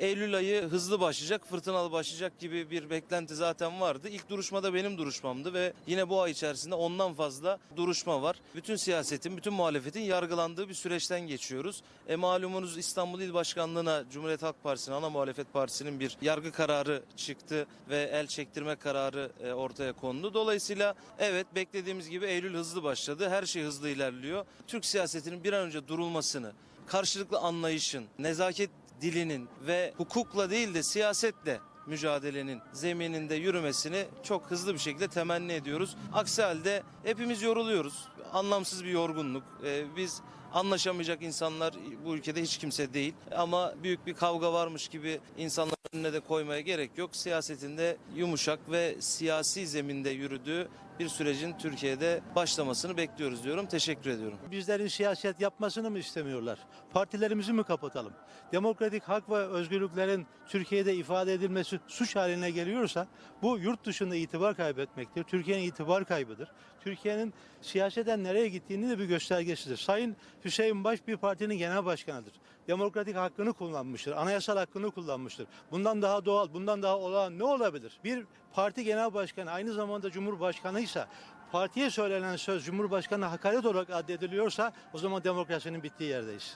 Eylül ayı hızlı başlayacak, fırtınalı başlayacak gibi bir beklenti zaten vardı. İlk duruşmada benim duruşmamdı ve yine bu ay içerisinde ondan fazla duruşma var. Bütün siyasetin, bütün muhalefetin yargılandığı bir süreçten geçiyoruz. E malumunuz İstanbul İl Başkanlığı'na Cumhuriyet Halk Partisi'nin, ana muhalefet partisinin bir yargı kararı çıktı ve el çektirme kararı e, ortaya kondu. Dolayısıyla evet beklediğimiz gibi Eylül hızlı başladı. Her şey hızlı ilerliyor. Türk siyasetinin bir an önce durulmasını, karşılıklı anlayışın, nezaket dilinin ve hukukla değil de siyasetle mücadelenin zemininde yürümesini çok hızlı bir şekilde temenni ediyoruz. Aksi halde hepimiz yoruluyoruz. Anlamsız bir yorgunluk. Ee, biz anlaşamayacak insanlar bu ülkede hiç kimse değil. Ama büyük bir kavga varmış gibi insanların önüne de koymaya gerek yok. Siyasetinde yumuşak ve siyasi zeminde yürüdüğü bir sürecin Türkiye'de başlamasını bekliyoruz diyorum. Teşekkür ediyorum. Bizlerin siyaset yapmasını mı istemiyorlar? Partilerimizi mi kapatalım? Demokratik hak ve özgürlüklerin Türkiye'de ifade edilmesi suç haline geliyorsa bu yurt dışında itibar kaybetmektir. Türkiye'nin itibar kaybıdır. Türkiye'nin siyaseten nereye gittiğini de bir göstergesidir. Sayın Hüseyin Baş bir partinin genel başkanıdır. Demokratik hakkını kullanmıştır. Anayasal hakkını kullanmıştır. Bundan daha doğal, bundan daha olağan ne olabilir? Bir parti genel başkanı aynı zamanda cumhurbaşkanıysa partiye söylenen söz Cumhurbaşkanı hakaret olarak addediliyorsa o zaman demokrasinin bittiği yerdeyiz.